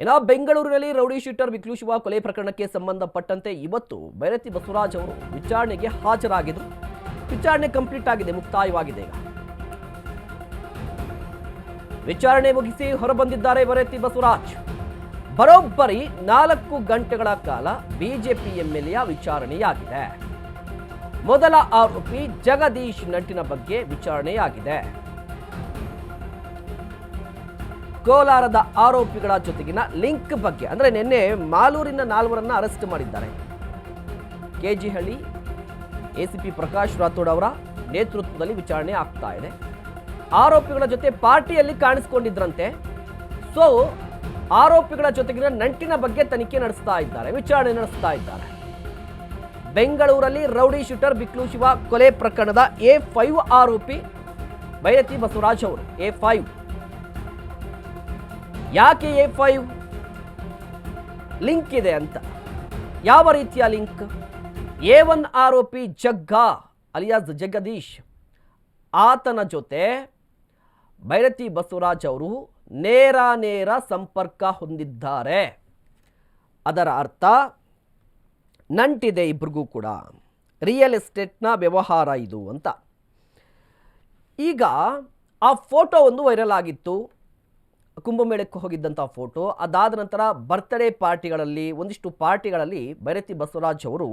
ಇನ್ನು ಬೆಂಗಳೂರಿನಲ್ಲಿ rowdy sheeter ವಿಕ್ಲು Shiva ಕೊಲೆ ಪ್ರಕರಣಕ್ಕೆ ಸಂಬಂಧಪಟ್ಟಂತೆ ಇವತ್ತು ಬೈರತಿ ಬಸವರಾಜ್ ಅವರು ವಿಚಾರಣೆಗೆ ಹಾಜರಾಗಿದ್ರು ವಿಚಾರಣೆ ಕಂಪ್ಲೀಟ್ ಆಗಿದೆ, ಮುಕ್ತಾಯವಾಗಿದೆ ಈಗ. ವಿಚಾರಣೆ ಮುಗಿಸಿ ಹೊರಬಂದಿದ್ದಾರೆ ಬೈರತಿ ಬಸವರಾಜ್. ಬರೋಬ್ಬರಿ ನಾಲ್ಕು ಗಂಟೆಗಳ ಕಾಲ ಬಿಜೆಪಿ ಎಂಎಲ್ಎಯ ವಿಚಾರಣೆಯಾಗಿದೆ. ಮೊದಲ ಆರೋಪಿ ಜಗದೀಶ್ ನಂಟಿನ ಬಗ್ಗೆ ವಿಚಾರಣೆಯಾಗಿದೆ. ಕೋಲಾರದ ಆರೋಪಿಗಳ ಜೊತೆಗಿನ ಲಿಂಕ್ ಬಗ್ಗೆ, ಅಂದ್ರೆ ನಿನ್ನೆ ಮಾಲೂರಿನ ನಾಲ್ವರನ್ನ ಅರೆಸ್ಟ್ ಮಾಡಿದ್ದಾರೆ. ಕೆಜಿಹಳ್ಳಿ ಎಸಿಪಿ ಪ್ರಕಾಶ್ ರಾಥೋಡ್ ಅವರ ನೇತೃತ್ವದಲ್ಲಿ ವಿಚಾರಣೆ ಆಗ್ತಾ ಇದೆ. ಆರೋಪಿಗಳ ಜೊತೆ ಪಾರ್ಟಿಯಲ್ಲಿ ಕಾಣಿಸ್ಕೊಂಡಿದ್ರಂತೆ. ಸೊ ಆರೋಪಿಗಳ ಜೊತೆಗಿನ ನಂಟಿನ ಬಗ್ಗೆ ತನಿಖೆ ನಡೆಸ್ತಾ ಇದ್ದಾರೆ, ವಿಚಾರಣೆ ನಡೆಸ್ತಾ ಇದ್ದಾರೆ. ಬೆಂಗಳೂರಲ್ಲಿ ರೌಡಿ ಶೂಟರ್ ಬಿಕ್ಲು ಶಿವ ಕೊಲೆ ಪ್ರಕರಣದ ಎ ಫೈವ್ ಆರೋಪಿ, ಬೈರತಿ ಬಸವರಾಜ್ ಅವರು, ಎ ಫೈವ್. ಯಾಕೆ ಎ ಫೈವ್ ಲಿಂಕ್ ಇದೆ ಅಂತ? ಯಾವ ರೀತಿಯ ಲಿಂಕ್? ಎ ಒನ್ ಆರೋಪಿ ಜಗ್ಗ, ಅಲಿಯಾಸ್ ಜಗದೀಶ್, ಆತನ ಜೊತೆ ಬೈರತಿ ಬಸವರಾಜ್ ಅವರು ನೇರ ನೇರ ಸಂಪರ್ಕ ಹೊಂದಿದ್ದಾರೆ. ಅದರ ಅರ್ಥ, ನಂಟಿದೆ ಇಬ್ರಿಗೂ ಕೂಡ. ರಿಯಲ್ ಎಸ್ಟೇಟ್ನ ವ್ಯವಹಾರ ಇದು ಅಂತ. ಈಗ ಆ ಫೋಟೋ ಒಂದು ವೈರಲ್ ಆಗಿತ್ತು. ಕುಂಭಮೇಳಕ್ಕೆ ಹೋಗಿದ್ದಂಥ ಫೋಟೋ ಅದಾದ ನಂತರ ಬರ್ತ್ಡೇ ಪಾರ್ಟಿಗಳಲ್ಲಿ ಒಂದಿಷ್ಟು ಪಾರ್ಟಿಗಳಲ್ಲಿ ಬೈರತಿ ಬಸವರಾಜ್ ಅವರು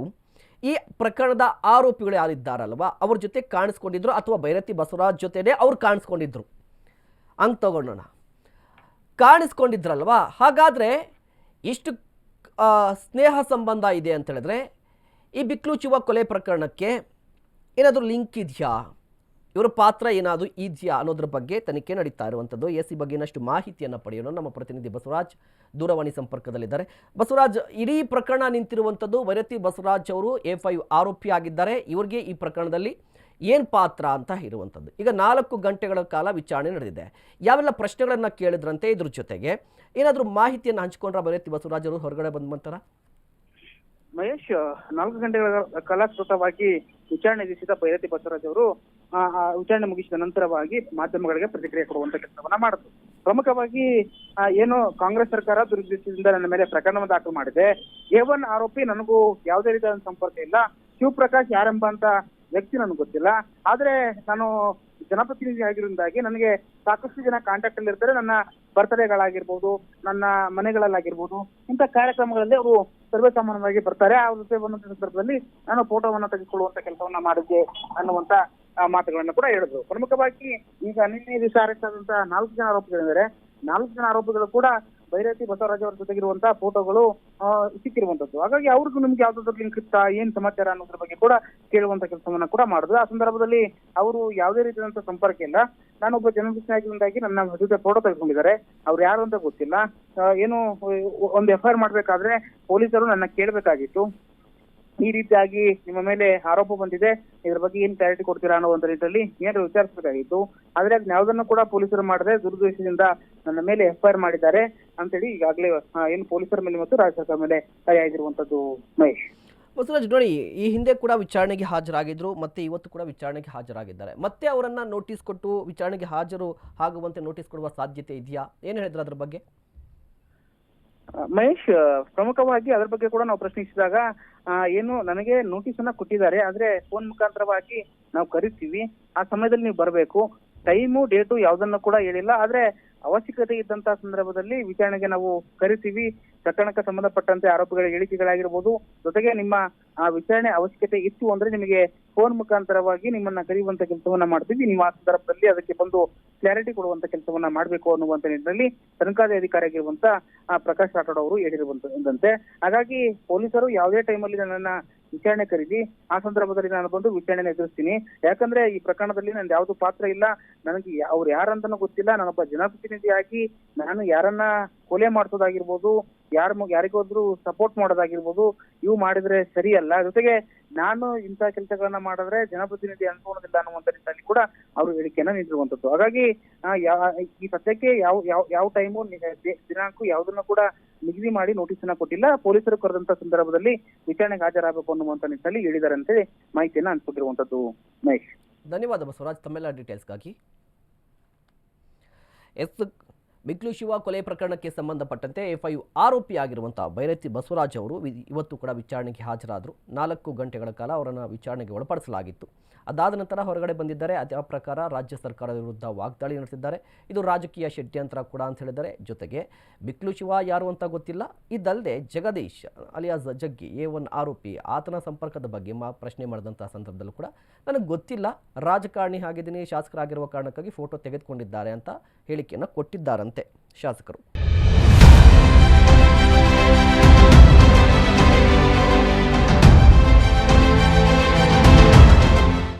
ಈ ಪ್ರಕರಣದ ಆರೋಪಿಗಳು ಯಾರಿದ್ದಾರಲ್ವ? ಅವ್ರ ಜೊತೆ ಕಾಣಿಸ್ಕೊಂಡಿದ್ರು ಅಥವಾ ಬೈರತಿ ಬಸವರಾಜ್ ಜೊತೆನೇ ಅವ್ರು ಕಾಣಿಸ್ಕೊಂಡಿದ್ರು? ಹಂಗೆ ತಗೊಳ್ಳೋಣ. ಕಾಣಿಸ್ಕೊಂಡಿದ್ರಲ್ವಾ? ಹಾಗಾದರೆ ಇಷ್ಟು ಸ್ನೇಹ ಸಂಬಂಧ ಇದೆ ಅಂತ ಹೇಳಿದ್ರೆ ಈ ಬಿಕ್ಲು ಕೊಲೆ ಪ್ರಕರಣಕ್ಕೆ ಏನಾದರೂ ಲಿಂಕ್ ಇದೆಯಾ? ಇವರ ಪಾತ್ರ ಏನಾದರೂ ಇದೆಯಾ ಅನ್ನೋದ್ರ ಬಗ್ಗೆ ತನಿಖೆ ನಡೀತಾ ಇರುವಂಥದ್ದು ಎಸ್ ಈ ಬಗ್ಗೆ ಇನ್ನಷ್ಟು ಮಾಹಿತಿಯನ್ನು ಪಡೆಯೋಣ. ನಮ್ಮ ಪ್ರತಿನಿಧಿ ಬಸವರಾಜ್ ದೂರವಾಣಿ ಸಂಪರ್ಕದಲ್ಲಿದ್ದಾರೆ. ಬಸವರಾಜ್, ಇಡೀ ಪ್ರಕರಣ ನಿಂತಿರುವಂಥದ್ದು ವೈರತಿ ಬಸವರಾಜ್ ಅವರು ಎ ಫೈವ್ ಆರೋಪಿ ಆಗಿದ್ದಾರೆ. ಇವರಿಗೆ ಈ ಪ್ರಕರಣದಲ್ಲಿ ಏನು ಪಾತ್ರ ಅಂತ ಇರುವಂಥದ್ದು ಈಗ ನಾಲ್ಕು ಗಂಟೆಗಳ ಕಾಲ ವಿಚಾರಣೆ ನಡೆದಿದೆ. ಯಾವೆಲ್ಲ ಪ್ರಶ್ನೆಗಳನ್ನು ಕೇಳಿದ್ರಂತೆ ಇದ್ರ ಜೊತೆಗೆ ಏನಾದರೂ ಮಾಹಿತಿಯನ್ನು ಹಂಚಿಕೊಂಡ್ರ ವೈರತಿ ಬಸವರಾಜ್ ಅವರು ಹೊರಗಡೆ ಬಂದ ನಂತರ ಮಹೇಶ್, ನಾಲ್ಕು ಗಂಟೆಗಳ ಕಲಾಕೃತವಾಗಿ ವಿಚಾರಣೆ ನಡೆಸಿದ ಬೈರತಿ ಬಸವರಾಜ್ ಅವರು ವಿಚಾರಣೆ ಮುಗಿಸಿದ ನಂತರವಾಗಿ ಮಾಧ್ಯಮಗಳಿಗೆ ಪ್ರತಿಕ್ರಿಯೆ ಕೊಡುವಂತ ಕೆಲಸವನ್ನ ಮಾಡಿದ್ರು ಪ್ರಮುಖವಾಗಿ ಏನು ಕಾಂಗ್ರೆಸ್ ಸರ್ಕಾರ ದುರುದ್ದೇಶದಿಂದ ನನ್ನ ಮೇಲೆ ಪ್ರಕರಣವನ್ನು ದಾಖಲು ಮಾಡಿದೆ. ಎ ಒನ್ ಆರೋಪಿ ನನಗೂ ಯಾವುದೇ ರೀತಿಯ ಸಂಪರ್ಕ ಇಲ್ಲ. ಶಿವಪ್ರಕಾಶ್ ಯಾರೆಂಬ ಅಂತ ವ್ಯಕ್ತಿ ನನಗೆ ಗೊತ್ತಿಲ್ಲ. ಆದ್ರೆ ನಾನು ಜನಪ್ರತಿನಿಧಿ ಆಗಿರೋದಾಗಿ ನನಗೆ ಸಾಕಷ್ಟು ಜನ ಕಾಂಟ್ಯಾಕ್ಟ್ ಅಲ್ಲಿ ಇರ್ತಾರೆ. ನನ್ನ ಬರ್ತ್ಡೇಗಳಾಗಿರ್ಬೋದು, ನನ್ನ ಮನೆಗಳಲ್ಲಾಗಿರ್ಬೋದು, ಇಂಥ ಕಾರ್ಯಕ್ರಮಗಳಲ್ಲಿ ಅವರು ಸರ್ವೇ ಸಾಮಾನ್ಯವಾಗಿ ಬರ್ತಾರೆ ಆ ಸಂದರ್ಭದಲ್ಲಿ ನಾನು ಫೋಟೋವನ್ನ ತೆಗೆದುಕೊಳ್ಳುವಂತ ಕೆಲಸವನ್ನ ಮಾಡಿದ್ದೆ ಅನ್ನುವಂತ ಮಾತುಗಳನ್ನ ಕೂಡ ಹೇಳಿದ್ರು. ಪ್ರಮುಖವಾಗಿ ಈಗ ನಿನ್ನೆ ದಿವಸ ಅರೆಸ್ಟ್ ಆದಂತ ನಾಲ್ಕು ಜನ ಆರೋಪಿಗಳಿದ್ದಾರೆ. ನಾಲ್ಕು ಜನ ಆರೋಪಿಗಳು ಕೂಡ ಭೈರತಿ ಬಸವರಾಜ್ ಅವರ ಜೊತೆಗಿರುವಂತಹ ಫೋಟೋಗಳು ಸಿಕ್ಕಿರುವಂತದ್ದು. ಹಾಗಾಗಿ ಅವ್ರಿಗೂ ನಿಮ್ಗೆ ಯಾವ್ದಾದ್ರು ಲಿಂಕ್ ಇತ್ತಾ ಏನ್ ಸಮಾಚಾರ ಅನ್ನೋದ್ರ ಬಗ್ಗೆ ಕೂಡ ಕೇಳುವಂತ ಕೆಲಸವನ್ನ ಕೂಡ ಮಾಡಿದ್ರು ಆ ಸಂದರ್ಭದಲ್ಲಿ ಅವರು ಯಾವುದೇ ರೀತಿಯಾದಂತಹ ಸಂಪರ್ಕ ಇಲ್ಲ. ನಾನೊಬ್ಬ ಜನಪ್ರತಿನಿಧಿಯಾಗಿ ನನ್ನ ಜೊತೆ ಫೋಟೋ ತೆಗೆದುಕೊಂಡಿದ್ದಾರೆ. ಅವ್ರು ಯಾರು ಅಂತ ಗೊತ್ತಿಲ್ಲ. ಏನು, ಒಂದು ಎಫ್ ಐ ಆರ್ ಮಾಡ್ಬೇಕಾದ್ರೆ ಪೊಲೀಸರು ನನ್ನ ಕೇಳಬೇಕಾಗಿತ್ತು. ಈ ರೀತಿಯಾಗಿ ನಿಮ್ಮ ಮೇಲೆ ಆರೋಪ ಬಂದಿದೆ. ಇದ್ರ ಬಗ್ಗೆ ಏನ್ ಕ್ಲಾರಿಟಿ ಕೊಡ್ತೀರಾ ಅನ್ನೋ ಒಂದು ರೀತಿಯಲ್ಲಿ ಏನಾದ್ರು ವಿಚಾರಿಸಬೇಕಾಗಿತ್ತು. ಆದ್ರೆ ಅದನ್ನ ಯಾವ್ದನ್ನು ಕೂಡ ಪೊಲೀಸರು ಮಾಡದೆ ದುರುದ್ದೇಶದಿಂದ ನನ್ನ ಮೇಲೆ ಎಫ್ಐಆರ್ ಮಾಡಿದ್ದಾರೆ ಅಂತೇಳಿ ಈಗಾಗಲೇ ಏನು ಪೊಲೀಸರ ಮೇಲೆ ಮತ್ತು ರಾಜ್ಯ ಸರ್ಕಾರ ಮೇಲೆ ಆಗಿರುವಂತದ್ದು ಮಹೇಶ್. ಬಸವರಾಜ್, ನೋಡಿ, ಈ ಹಿಂದೆ ಕೂಡ ವಿಚಾರಣೆಗೆ ಹಾಜರಾಗಿದ್ರು, ಮತ್ತೆ ಇವತ್ತು ಕೂಡ ವಿಚಾರಣೆಗೆ ಹಾಜರಾಗಿದ್ದಾರೆ. ಮತ್ತೆ ಅವರನ್ನ ನೋಟಿಸ್ ಕೊಟ್ಟು ವಿಚಾರಣೆಗೆ ಹಾಜರು ಆಗುವಂತೆ ನೋಟಿಸ್ ಕೊಡುವ ಸಾಧ್ಯತೆ ಇದೆಯಾ? ಏನು ಹೇಳಿದ್ರು ಅದ್ರ ಬಗ್ಗೆ? ಮಹೇಶ್, ಪ್ರಮುಖವಾಗಿ ಅದರ ಬಗ್ಗೆ ಕೂಡ ನಾವು ಪ್ರಶ್ನಿಸಿದಾಗ ಏನು ನನಗೆ ನೋಟಿಸ್ ಅನ್ನ ಕೊಟ್ಟಿದ್ದಾರೆ, ಆದ್ರೆ ಫೋನ್ ಮುಖಾಂತರವಾಗಿ ನಾವು ಕರಿತೀವಿ. ಆ ಸಮಯದಲ್ಲಿ ನೀವು ಬರಬೇಕು. ಟೈಮು ಡೇಟು ಯಾವ್ದನ್ನು ಕೂಡ ಹೇಳಿಲ್ಲ. ಆದ್ರೆ ಅವಶ್ಯಕತೆ ಇದ್ದಂತಹ ಸಂದರ್ಭದಲ್ಲಿ ವಿಚಾರಣೆಗೆ ನಾವು ಕರಿತೀವಿ. ಪ್ರಕರಣಕ್ಕೆ ಸಂಬಂಧಪಟ್ಟಂತೆ ಆರೋಪಿಗಳ ಹೇಳಿಕೆಗಳಾಗಿರ್ಬೋದು. ಜೊತೆಗೆ ನಿಮ್ಮ ಆ ವಿಚಾರಣೆ ಅವಶ್ಯಕತೆ ಇತ್ತು ಅಂದ್ರೆ ನಿಮಗೆ ಫೋನ್ ಮುಖಾಂತರವಾಗಿ ನಿಮ್ಮನ್ನ ಕರೆಯುವಂತ ಕೆಲಸವನ್ನ ಮಾಡ್ತೀವಿ ನೀವು ಆ ಸಂದರ್ಭದಲ್ಲಿ ಅದಕ್ಕೆ ಬಂದು ಕ್ಲಾರಿಟಿ ಕೊಡುವಂತ ಕೆಲಸವನ್ನ ಮಾಡಬೇಕು ಅನ್ನುವಂತ ನಿಟ್ಟಿನಲ್ಲಿ ತನಿಖಾಧಿ ಅಧಿಕಾರಿ ಆಗಿರುವಂತ ಆ, ಪ್ರಕಾಶ್ ರಾಠೋಡ್ ಅವರು ಹೇಳಿರುವಂತಂತೆ ಹಾಗಾಗಿ ಪೊಲೀಸರು ಯಾವುದೇ ಟೈಮಲ್ಲಿ ನನ್ನನ್ನ ವಿಚಾರಣೆ ಕರೀಲಿ ಆ ಸಂದರ್ಭದಲ್ಲಿ ನಾನು ಬಂದು ವಿಚಾರಣೆ ಎದುರಿಸ್ತೀನಿ. ಯಾಕಂದ್ರೆ ಈ ಪ್ರಕರಣದಲ್ಲಿ ನಂದು ಯಾವುದು ಪಾತ್ರ ಇಲ್ಲ. ನನಗೆ ಅವ್ರು ಯಾರಂತನೂ ಗೊತ್ತಿಲ್ಲ. ನಾನೊಬ್ಬ ಜನಪ್ರತಿನಿಧಿಯಾಗಿ ನಾನು ಯಾರನ್ನ ಕೊಲೆ ಮಾಡಿಸೋದಾಗಿರ್ಬೋದು ಯಾರ ಯಾರಿಗೋದ್ರೂ ಸಪೋರ್ಟ್ ಮಾಡೋದಾಗಿರ್ಬೋದು, ಇವು ಮಾಡಿದ್ರೆ ಸರಿಯಲ್ಲ. ಜೊತೆಗೆ ನಾನು ಇಂಥ ಕೆಲಸಗಳನ್ನ ಮಾಡಿದ್ರೆ ಜನಪ್ರತಿನಿಧಿ ಅನ್ಕೋಳೋದಿಲ್ಲ ಅನ್ನುವಂತ ನಿಟ್ಟಿನಲ್ಲಿ ಕೂಡ ಅವರು ಹೇಳಿಕೆಯನ್ನ ನೀಡಿರುವಂತದ್ದು ಹಾಗಾಗಿ ಈ ಸದ್ಯಕ್ಕೆ ಯಾವ ಯಾವ ಯಾವ ಟೈಮು ದಿನಾಂಕ ಯಾವುದನ್ನು ಕೂಡ ನಿಗದಿ ಮಾಡಿ ನೋಟಿಸ್ ಅನ್ನ ಕೊಟ್ಟಿಲ್ಲ. ಪೊಲೀಸರು ಕರೆದಂತ ಸಂದರ್ಭದಲ್ಲಿ ವಿಚಾರಣೆಗೆ ಹಾಜರಾಗಬೇಕು ಅನ್ನುವಂತ ನಿಟ್ಟಿನಲ್ಲಿ ಹೇಳಿದ್ದಾರೆ ಅಂತೇಳಿ ಮಾಹಿತಿಯನ್ನ ಅನ್ಸ್ಕೊಟ್ಟಿರುವಂತದ್ದು ಮಹೇಶ್. ಧನ್ಯವಾದ ಬಸವರಾಜ್. ತಮ್ಮೆಲ್ಲ ಡೀಟೇಲ್ಸ್ಗಾಗಿ ಎಸ್ ಬಿಕ್ಲು ಶಿವ ಕೊಲೆ ಪ್ರಕರಣಕ್ಕೆ ಸಂಬಂಧಪಟ್ಟಂತೆ ಎಫ್ಐ ಆರೋಪಿ ಆಗಿರುವಂಥ ಬೈರತಿ ಬಸವರಾಜ್ ಅವರು ಇವತ್ತು ಕೂಡ ವಿಚಾರಣೆಗೆ ಹಾಜರಾದರು. ನಾಲ್ಕು ಗಂಟೆಗಳ ಕಾಲ ಅವರನ್ನು ವಿಚಾರಣೆಗೆ ಒಳಪಡಿಸಲಾಗಿತ್ತು. ಅದಾದ ನಂತರ ಹೊರಗಡೆ ಬಂದಿದ್ದಾರೆ. ಅದೇ ಪ್ರಕಾರ ರಾಜ್ಯ ಸರ್ಕಾರದ ವಿರುದ್ಧ ವಾಗ್ದಾಳಿ ನಡೆಸಿದ್ದಾರೆ. ಇದು ರಾಜಕೀಯ ಷಡ್ಯಂತ್ರ ಕೂಡ ಅಂತ ಹೇಳಿದ್ದಾರೆ. ಜೊತೆಗೆ ಮಿಕ್ಲು ಶಿವ ಯಾರು ಅಂತ ಗೊತ್ತಿಲ್ಲ. ಇದಲ್ಲದೆ Jagadish alias Jaggi A one ಆರೋಪಿ ಆತನ ಸಂಪರ್ಕದ ಬಗ್ಗೆ ಮಾ ಪ್ರಶ್ನೆ ಮಾಡಿದಂಥ ಸಂದರ್ಭದಲ್ಲೂ ಕೂಡ ನನಗೆ ಗೊತ್ತಿಲ್ಲ. ರಾಜಕಾರಣಿ ಆಗಿದ್ದೀನಿ ಶಾಸಕರಾಗಿರುವ ಕಾರಣಕ್ಕಾಗಿ ಫೋಟೋ ತೆಗೆದುಕೊಂಡಿದ್ದಾರೆ ಅಂತ ಹೇಳಿಕೆಯನ್ನು ಕೊಟ್ಟಿದ್ದಾರಂತೆ ಶಾಸಕರು.